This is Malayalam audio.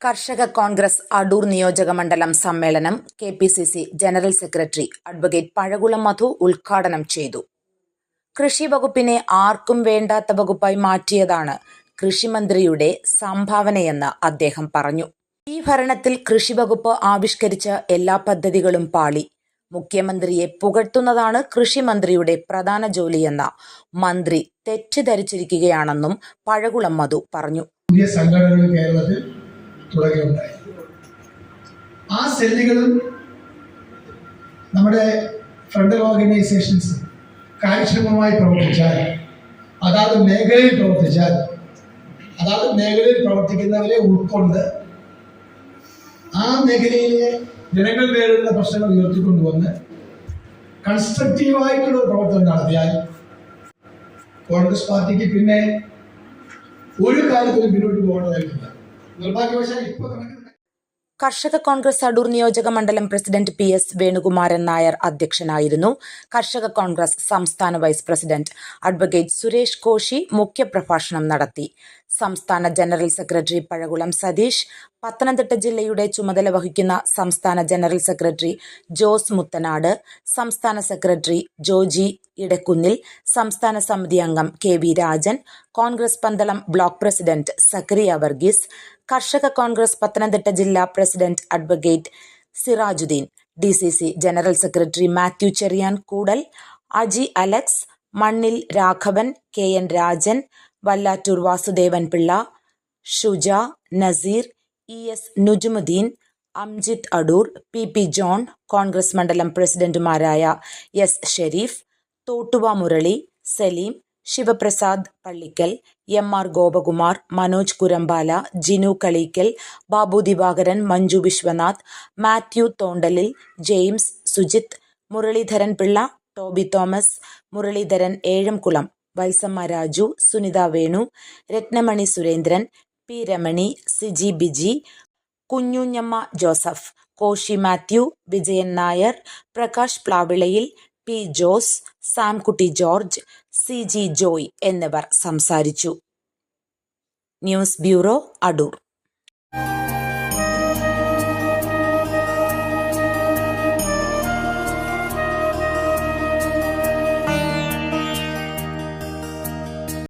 കർഷക കോൺഗ്രസ് അടൂർ നിയോജക മണ്ഡലം സമ്മേളനം K P C C general secretary advocate Pazhakulam Madhu ഉദ്ഘാടനം ചെയ്തു. കൃഷി വകുപ്പിനെ ആർക്കും വേണ്ടാത്ത വകുപ്പായി മാറ്റിയതാണ് കൃഷിമന്ത്രിയുടെ സംഭാവനയെന്ന് അദ്ദേഹം പറഞ്ഞു. ഈ ഭരണത്തിൽ കൃഷി വകുപ്പ് ആവിഷ്കരിച്ച എല്ലാ പദ്ധതികളും പാളി. മുഖ്യമന്ത്രിയെ പുകഴ്ത്തുന്നതാണ് കൃഷിമന്ത്രിയുടെ പ്രധാന ജോലിയെന്ന മന്ത്രി തെറ്റിദ്ധരിച്ചിരിക്കുകയാണെന്നും പഴകുളം മധു പറഞ്ഞു. പുതിയ സംഘടനകൾ കേരളത്തിൽ തുടങ്ങുകയുണ്ടായി ആ സെല്ലുകളും നമ്മുടെ ഫ്രണ്ടൽ ഓർഗനൈസേഷൻസ് കാര്യക്ഷമമായി പ്രവർത്തിച്ചാൽ അതാത് മേഖലയിൽ പ്രവർത്തിച്ചാൽ അതാത് മേഖലയിൽ പ്രവർത്തിക്കുന്നവരെ ഉൾക്കൊണ്ട് ആ മേഖലയിലെ ജനങ്ങൾ നേരിടുന്ന പ്രശ്നങ്ങൾ ഉയർത്തിക്കൊണ്ടുവന്ന് കൺസ്ട്രക്റ്റീവായിട്ടുള്ള പ്രവർത്തനം നടത്തിയാൽ കോൺഗ്രസ് പാർട്ടിക്ക് പിന്നെ ഒരു കാര്യത്തിലും പിന്നോട്ട് പോകേണ്ടതായിട്ടില്ല. കർഷക കോൺഗ്രസ് അടൂർ നിയോജക മണ്ഡലം president P S Venukumaran Nair അധ്യക്ഷനായിരുന്നു. കർഷക കോൺഗ്രസ് സംസ്ഥാന vice president advocate Suresh Koshy മുഖ്യപ്രഭാഷണം നടത്തി. സംസ്ഥാന ജനറൽ സെക്രട്ടറി പഴകുളം സതീഷ് പത്തനംതിട്ട ജില്ലയുടെ ചുമതല വഹിക്കുന്ന സംസ്ഥാന ജനറൽ സെക്രട്ടറി ജോസ് മുത്തനാട് സംസ്ഥാന സെക്രട്ടറി ജോജി ഇടക്കുന്നിൽ സംസ്ഥാന സമിതി അംഗം K V Rajan Congress Pandalam block president Zachariah Varghese കർഷക കോൺഗ്രസ് പത്തനംതിട്ട ജില്ലാ president advocate Sirajuddin D C C general secretary Mathew Cherian Koodal Aji Alex Mannil Raghavan K N Rajan Vallattoor Vasudevan Pillai Shuja Nazeer E S Nujumudeen Amjith Adoor P P John Congress മണ്ഡലം പ്രസിഡന്റുമാരായ S Sherif Thottuva Murali Saleem Sivaprasad Pallickal M R Gopakumar Manoj Kurampala Jinu Kaleekkal Babu Divakaran Manju Viswanath Mathew തോണ്ടലിൽ James Sujith Muraleedharan Pillai Toby Thomas Muraleedharan Ezhamkulam Vaisamma Raju Sunitha Venu Ratnamani Surendran P Ramani Siji Biji കുഞ്ഞുഞ്ഞമ്മ Joseph Koshy Mathew Vijayan Nair Prakash പ്ലാവിളയിൽ P Jose Samkutty George C G Joy എന്നിവർ സംസാരിച്ചു. News bureau Adoor.